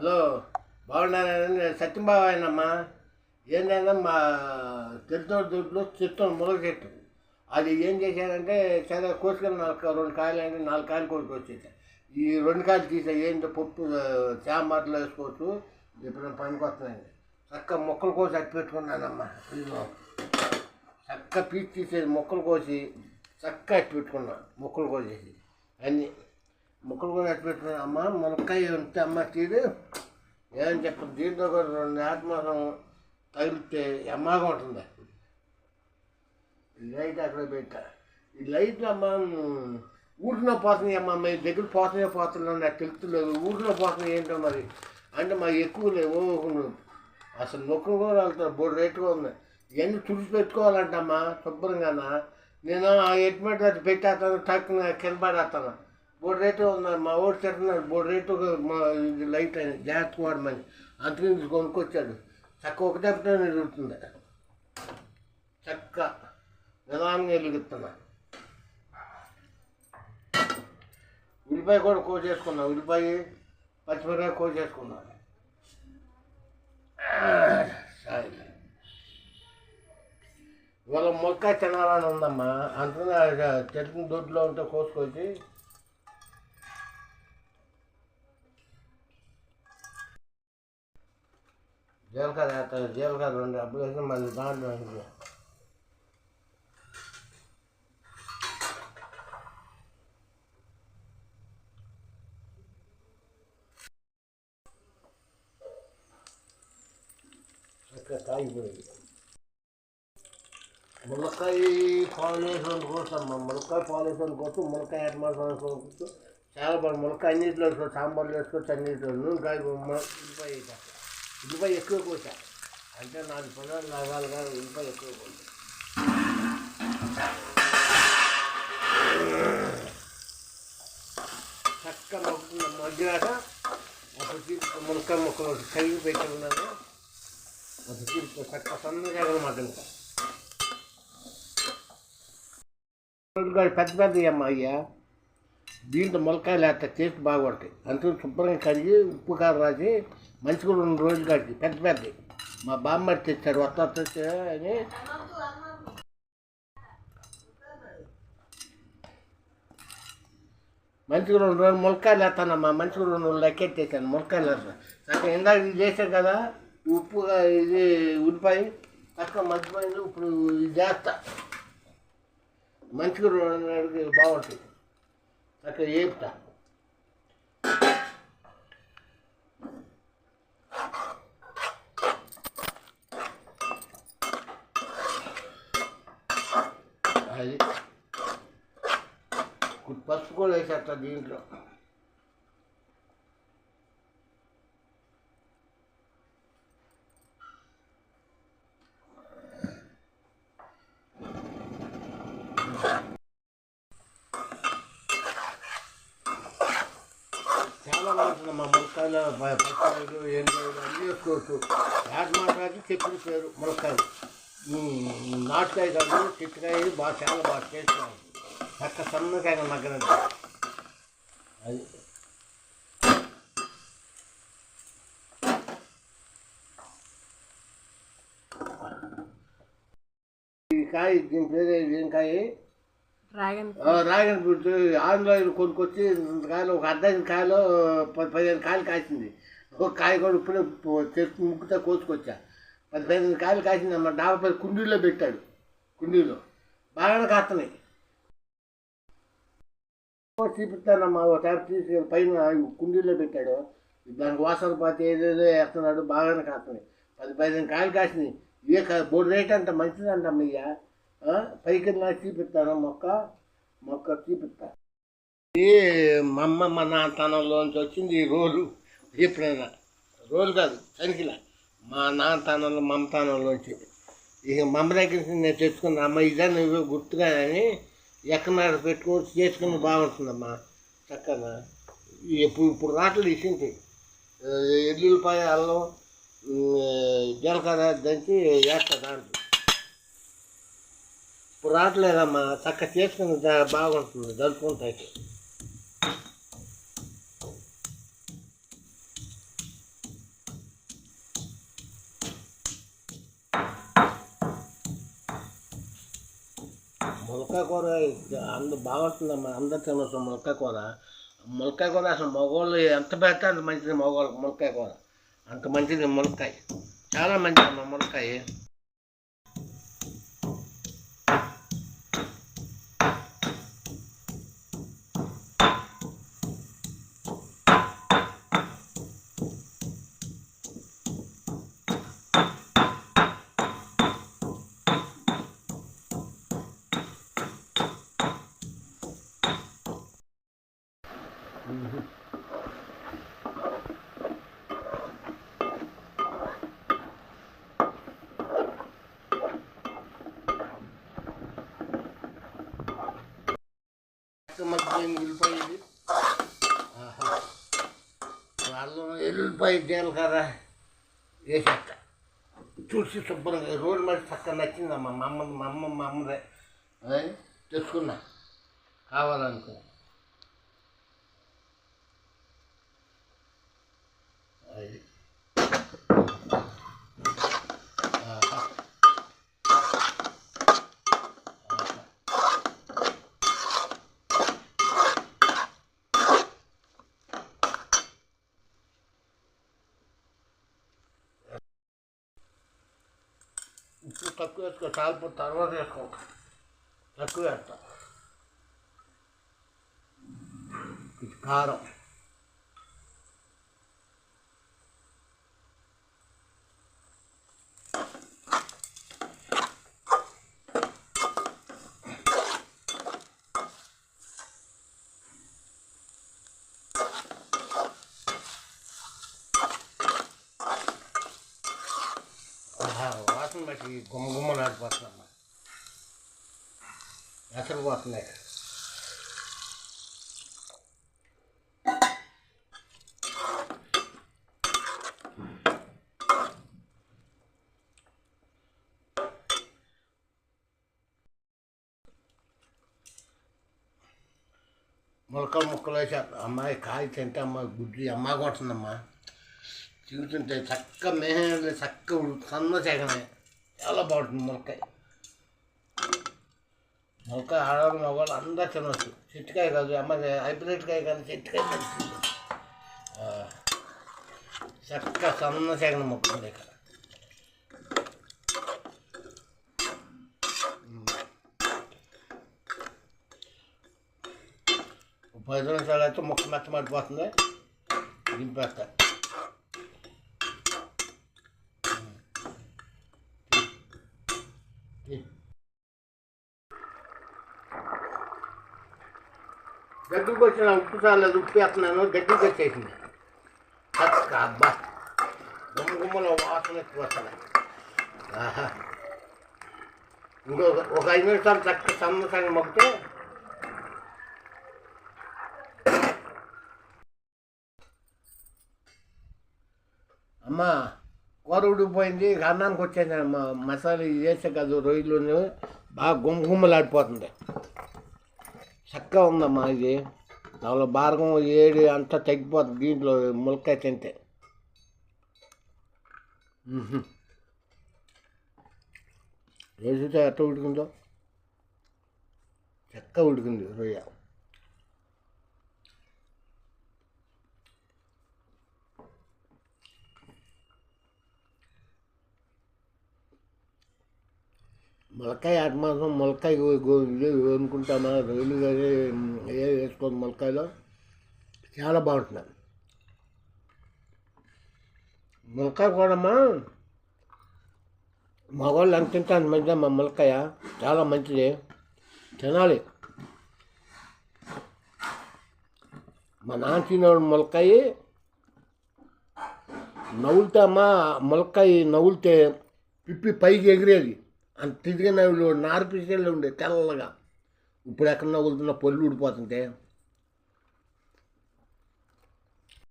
Hello బాగున్నానండి సత్యంబాబు ఏంటంటే మా తెలుసు దొడ్లో చెట్టు మునగ చెట్టు అది ఏం చేశారంటే సరే కోసుకొని నాలుగు రెండు కాయలు అంటే నాలుగు కాయలు కోసుకు వచ్చేసాయి ఈ రెండు కాయలు తీసా. ఏంటో పప్పు చామాటలో వేసుకోవచ్చు. ఇప్పుడు పనికి వస్తున్నాయండి చక్క మొక్కలు కోసి అట్టి పెట్టుకున్నానమ్మా. ఇదిగో. చక్క పీచు తీసేది మొక్కలు కోసి చక్క అట్టి పెట్టుకున్నా మొక్కలు కోసేసి. అన్నీ మొక్కలు కూడా అట్టి అమ్మ మునక్కాయ ఉంటే అమ్మ తీరు ఏం చెప్పండి దీంట్లో కూడా రెండు ఆత్మహారం తగిలితే అమ్మగా ఉంటుంది? లైట్ అక్కడ పెట్టా. ఈ లైట్ అమ్మ ఊరిలో పోతున్నాయి అమ్మ మీ దగ్గర పోతున్నాయి పోతున్నాయి నాకు తెలుస్తలేదు. ఊరిలో పోతున్నాయి ఏంటో మరి? అంటే మాకు ఎక్కువ లేవు అసలు నొక్కలు కూడా వెళ్తారు బోర్డు రేటుగా ఉంది. ఇవన్నీ తుడిచి పెట్టుకోవాలంటమ్మా శుభ్రంగానా? నేను ఆ అది పెట్టేస్తాను టక్కున కింద పడేస్తాను. బోర్డు రేటు ఉంది మా ఊరు చెట్టున్నాడు బోర్డు రేటు మా ఇది లైట్ అని జాగ్రత్త వాడమని అందుకని ఇది కొనుక్కొచ్చాడు. చక్క ఒక దెబ్బతో నిలుగుతుంది చక్క. నిదానంగా వెలుగుతున్నా ఉల్లిపాయ కూడా కోసేసుకున్నా. ఉల్లిపాయ పచ్చిమిరకాయ కోసేసుకున్నా. ఇవాళ మొక్క తినాలని ఉందమ్మా. అందుకని ఆ చెట్టు దొడ్లో ఉంటే కోసుకొచ్చి జీలకర్ర వేస్తారు జీలకర్ర రెండు డబ్బులు వేసి మళ్ళీ దాంట్లో వేసి చక్కగా కాగిపోయింది ములక్కాయ పాలేషన్ కోసం ములక్కాయ పాలేషన్ కోసం ములక్కాయ అడ్మాసం కోసం చాలా బాగుంది ములక్కాయ అన్నింటిలో వేసుకో సాంబార్లో వేసుకోవచ్చు అన్నింటిలో నూనె కాయ ఉల్లిపాయ ఇనుప ఎక్కువ కోసా అంటే నాలుగు పదాలు లాగాలి కాదు ఇనుప ఎక్కువ కోసా చక్క మొక్క మగ్గినాక ఒక తీర్పు ములక్కాయ మొక్కలు కరిగి పెట్టి ఉన్నాను అది తీసుకో చక్క సన్నగా మగ్గను పెద్ద పెద్ద అమ్మ అయ్యా. దీంట్లో మొలకాయలు వేస్తా టేస్ట్ బాగుంటాయి అందుకని శుభ్రంగా కడిగి ఉప్పు కారం రాసి మంచిగా రెండు రోజులు కడిగి పెద్ద పెద్దవి మా బామ్మడి తెచ్చాడు వస్తా తెచ్చా అని. మంచిగా రెండు రోజులు ములకాయలు వేస్తానమ్మా మంచిగా రెండు రోజులు లెక్కెట్టేసాను ములకాయలు వేస్తాను చక్కగా ఇందాక ఇది చేశాను కదా ఉప్పు ఇది ఉల్లిపాయ చక్కగా మర్చిపోయింది ఇప్పుడు ఇది చేస్తా. మంచిగా రెండు బాగుంటుంది. అక్కడ వేపుతా అది పసుపు కూడా వేసేస్తా దీంట్లో చాలా బాగుంటుంది మా పచ్చళ్ళు ప- పచ్చికాయలు అన్నీ వేసుకోవచ్చు రాజమాటాకి చెప్పిన పేరు ములక్కాయలు నాటుకాయ కాదు చెట్టుకాయ బాగా చాలా బాగా టేస్ట్ చక్క సన్నకాయ మగ్గనండి అది. ఈ కాయ దీని పేరు ఏం కాయ? డ్రాగన్ ఫ్రూట్ ఆన్లైన్ కొనుక్కొచ్చి కాయలు ఒక అర్ధైదు కాయలు పది పదిహేను కాయలు కాసింది. ఒక కాయ కూడా ఇప్పుడే చెట్టు ముక్కుతో కోసుకొచ్చా. పది పదిహేను కాయలు కాసింది అమ్మ. డాబా కుండీలో పెట్టాడు. కుండీలో బాగానే కాస్తున్నాయి. చూపిస్తానమ్మా ఒక టైప్ తీసి పైన కుండీలో పెట్టాడు. దానికి వాసన పాతి ఏదేదో వేస్తున్నాడు. బాగానే కాస్తున్నాయి. పది పదిహేను కాయలు కాసినాయి ఇవే కా బోర్డు రేట్ అంట మంచిదంటమ్మయ్యా పైకి నాకు చూపిస్తాను? మొక్క? మొక్క చూపిస్తాను ఇది మా అమ్మ మా నాన్నతనంలోంచి వచ్చింది ఈ రోలు. ఎప్పుడైనా. రోలు కాదు చనికిల మా నాన్నతనంలో మమతానంలోంచి ఇక మమ్మ దగ్గర నేను తెచ్చుకున్నా అమ్మ ఇదే నువ్వు గుర్తుగా అని ఎక్కడ పెట్టుకోవచ్చు చేసుకుని బాగుంటుందమ్మా. చక్కగా. ఇప్పుడు ఇప్పుడు రాట్లు ఇచ్చింది ఎల్లుల్లిపాయ అల్లం జీలకర్ర దంచి వేస్తా దాంట్లో. ఇప్పుడు రావట్లేదమ్మా. చక్క చేసుకుని బాగుంటుంది. దలుపుకుంటాయి ములక్కాయ కూర అందు బాగుంటుందమ్మా. అందరు తినొచ్చు ములక్కాయ కూర. ములక్కాయ కూర అసలు మగవాళ్ళు ఎంత పెడితే అంత మంచిది మగవాళ్ళకి ములక్కాయ కూర. అంత మంచిది ములక్కాయ. చాలా మంచిదమ్మా ములక్కాయ. ఎల్లుల్లిపాయ జీలకర్ర వేసేస్తా. చూసి శుభ్రంగా రోడ్డు మీద చక్కగా నచ్చిందమ్మా మా అమ్మ మా అమ్మ మా అమ్మదే? అది తెచ్చుకున్నా. కావాలనుకున్నా. అది. తక్కువ వేసుకో చాలిపో తర్వాత వేసుకో తక్కువ వేస్తా ఇది కారం ఆహా, వాసన బట్టి గుమ్మ గుమ్మ నాటిపోతుందమ్మా ఎసరు పోతున్నాయి మొలకలు ముక్కలు వేసి అమ్మాయి కాయ తింటే అమ్మాయి గుడ్డి అమ్మాయి కొడుతుందమ్మా. తిరుగుతుంటే చక్క మేహ చక్క సన్న చేగనే. చాలా బాగుంటుంది మొలకాయ మునక్కాయ ఆడవాళ్ళు మగవాళ్ళు అందరూ తినవచ్చు చెట్టుకాయ కాదు అమ్మ హైబ్రిడ్ కాయ కానీ చెట్టుకాయ మంచిది చక్క సన్న చెగన మొక్క ఇక్కడ. పది నిమిషాలు అయితే మొక్క మెత్త మట్టిపోతుంది వచ్చిన ఉప్పు చాలేదు ఉప్పు వేస్తున్నాను గడ్డికి వచ్చేసింది చక్క అబ్బా గుమ్మ గుమ్మలో వాసన ఎక్కువ వస్తుంది ఆహా. ఇంకొక ఒక ఐదు నిమిషాలు చక్క సన్న మొక్కితే అమ్మా కూర ఉడిపోయింది అన్నానికి వచ్చేది అమ్మా. మసాలా ఇది వేసే కాదు రొయ్యలు బాగా గుమ్మ గుమ్మలాడిపోతుంది. చక్కగా ఉందమ్మా ఇది. దానిలో భాగం ఏడు అంతా తగ్గిపోతుంది. దీంట్లో ములక్కాయ తింటే. మ్మ్హ్మ్. ఎట్ట ఉడికిందో? చక్కగా ఉడికింది రొయ్య. మొలకాయ ఆత్మాసం మొలకాయ గో- అనుకుంటామా రొయ్యలు కానీ ఏ వేసుకోండి మొలకాయలో? చాలా బాగుంటుంది. మొలకాయ కూడామా మగవాళ్ళు ఎంత తింటాను అంత మా మొలకాయ? చాలా మంచిది. తినాలి. మా నాన్న తినేవాడు మొలకాయ. నవ్వులితే అమ్మ మొలకాయ నవ్వులితే పిప్పి పైకి ఎగిరేది. అంత తిరిగిన నవ్వులు నారు ఉండే తెల్లగా. ఇప్పుడు ఎక్కడ నవ్వులుతున్న పళ్ళు ఊడిపోతుంటే.